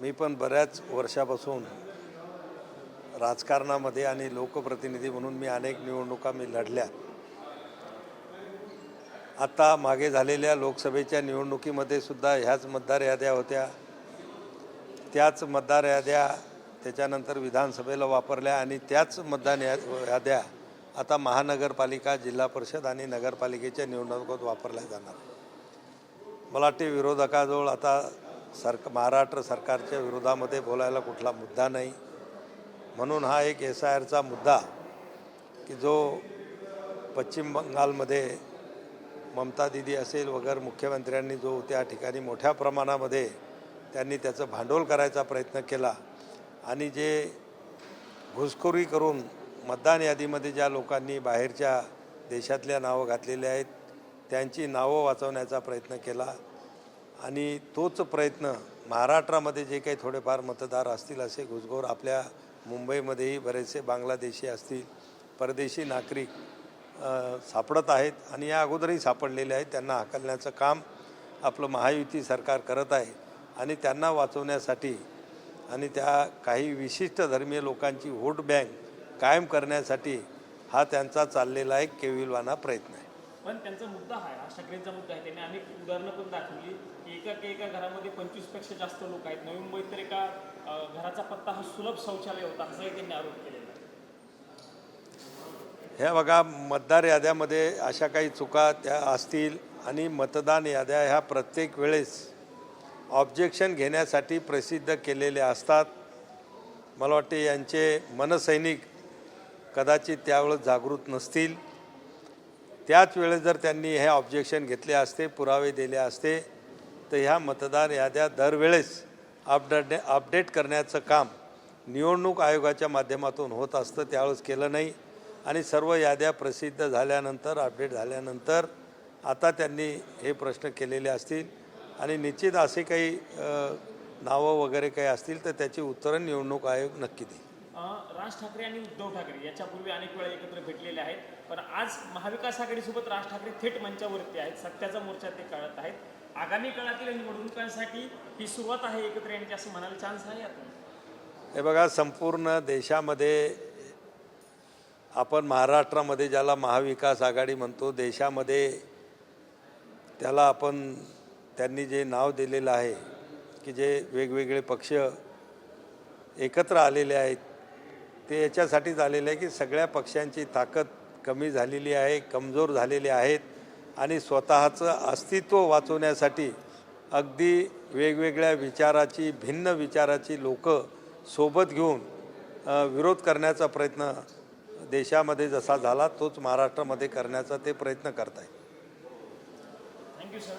मी पण बऱ्याच वर्षापासून राजकारणामध्ये आणि लोकप्रतिनिधी म्हणून मी अनेक निवडणुका मी लढल्या. आता मागे झालेल्या लोकसभेच्या निवडणुकीमध्ये सुद्धा ह्याच मतदार याद्या होत्या. त्याच मतदार याद्या त्याच्यानंतर विधानसभेला वापरल्या आणि त्याच मतदान या याद्या आता महानगरपालिका जिल्हा परिषद आणि नगरपालिकेच्या निवडणुकीत वापरल्या जाणार. मला वाटते विरोधकाजवळ आता सरक महाराष्ट्र सरकारच्या विरोधामध्ये बोलायला कुठला मुद्दा नाही. म्हणून हा एक एस आय आरचा मुद्दा की जो पश्चिम बंगालमध्ये ममता दिदी असेल वगैरे मुख्यमंत्र्यांनी जो त्या ठिकाणी मोठ्या प्रमाणामध्ये त्यांनी त्याचं भांडवल करायचा प्रयत्न केला आणि जे घुसखोरी करून मतदान यादीमध्ये ज्या लोकांनी बाहेरच्या देशातल्या नावं घातलेली आहेत त्यांची नावं वाचवण्याचा प्रयत्न केला. आणि तोच प्रयत्न महाराष्ट्रामध्ये जे काही थोडेफार मतदार असतील असे घुसखोर आपल्या मुंबईमध्येही बरेचसे बांगलादेशी असतील परदेशी नागरिक सापडत आहेत आणि या अगोदरही सापडलेले आहेत. त्यांना हाकलण्याचं काम आपलं महायुती सरकार करत आहे आणि त्यांना वाचवण्यासाठी आणि त्या काही विशिष्ट धर्मीय लोकांची वोट बँक कायम करण्यासाठी हा त्यांचा चाललेला एक केविलवाना प्रयत्न आहे. पण त्यांचा मुद्दा आहे हा ठाकरेंचा मुद्दा आहे. त्यांनी अनेक उदाहरणं पण दाखवली. की एका एका घरामध्ये पंचवीसपेक्षा जास्त लोक आहेत. नवी मुंबईत तर एका घराचा पत्ता हा सुलभ शौचालय होता असाही त्यांनी आरोप केलेला ह्या बघा मतदार याद्यामध्ये अशा काही चुका त्या असतील आणि मतदान याद्या ह्या प्रत्येक वेळेस ऑब्जेक्शन घेण्यासाठी प्रसिद्ध केलेल्या असतात. मला वाटते यांचे मनसैनिक कदाचित त्यावेळेस जागृत नसतील. त्याच वेळेस जर त्यांनी हे ऑब्जेक्शन घेतले असते पुरावे दिले असते तर ह्या मतदार याद्या दरवेळेस अपडेट अपडेट करण्याचं काम निवडणूक आयोगाच्या माध्यमातून होत असतं त्यावेळेस केलं नाही. आणि सर्व याद्या प्रसिद्ध झाल्यानंतर अपडेट झाल्यानंतर आता त्यांनी हे प्रश्न केलेले असतील. आणि निश्चित असे काही नावं वगैरे काही असतील तर त्याची उत्तरं निवडणूक आयोग नक्की देईल. राज ठाकरे आणि उद्धव ठाकरे याच्यापूर्वी अनेक वेळा एकत्र भेटलेले आहेत. पण आज महाविकास आघाडीसोबत राज ठाकरे थेट मंचावरती आहेत. सत्याचा मोर्चा ते काढत आहेत. आगामी काळातील निवडणुकांसाठी ही सुरुवात आहे एकत्र येण्याची असं म्हणायला चान्स आहे. आता हे बघा संपूर्ण देशामध्ये आपण महाराष्ट्रामध्ये ज्याला महाविकास आघाडी म्हणतो देशामध्ये त्याला आपण त्यांनी जे नाव दिलेलं आहे की जे वेगवेगळे पक्ष एकत्र आलेले आहेत ते याच्यासाठी झालेलं आहे की सगळ्या पक्षांची ताकद कमी झालेली आहे कमजोर झालेली आहेत आणि स्वतःचं अस्तित्व वाचवण्यासाठी अगदी वेगवेगळ्या विचाराची भिन्न विचाराची लोक सोबत घेऊन विरोध करण्याचा प्रयत्न देशामध्ये जसा झाला तोच महाराष्ट्रामध्ये करण्याचा ते प्रयत्न करत आहेत थँक्यू सर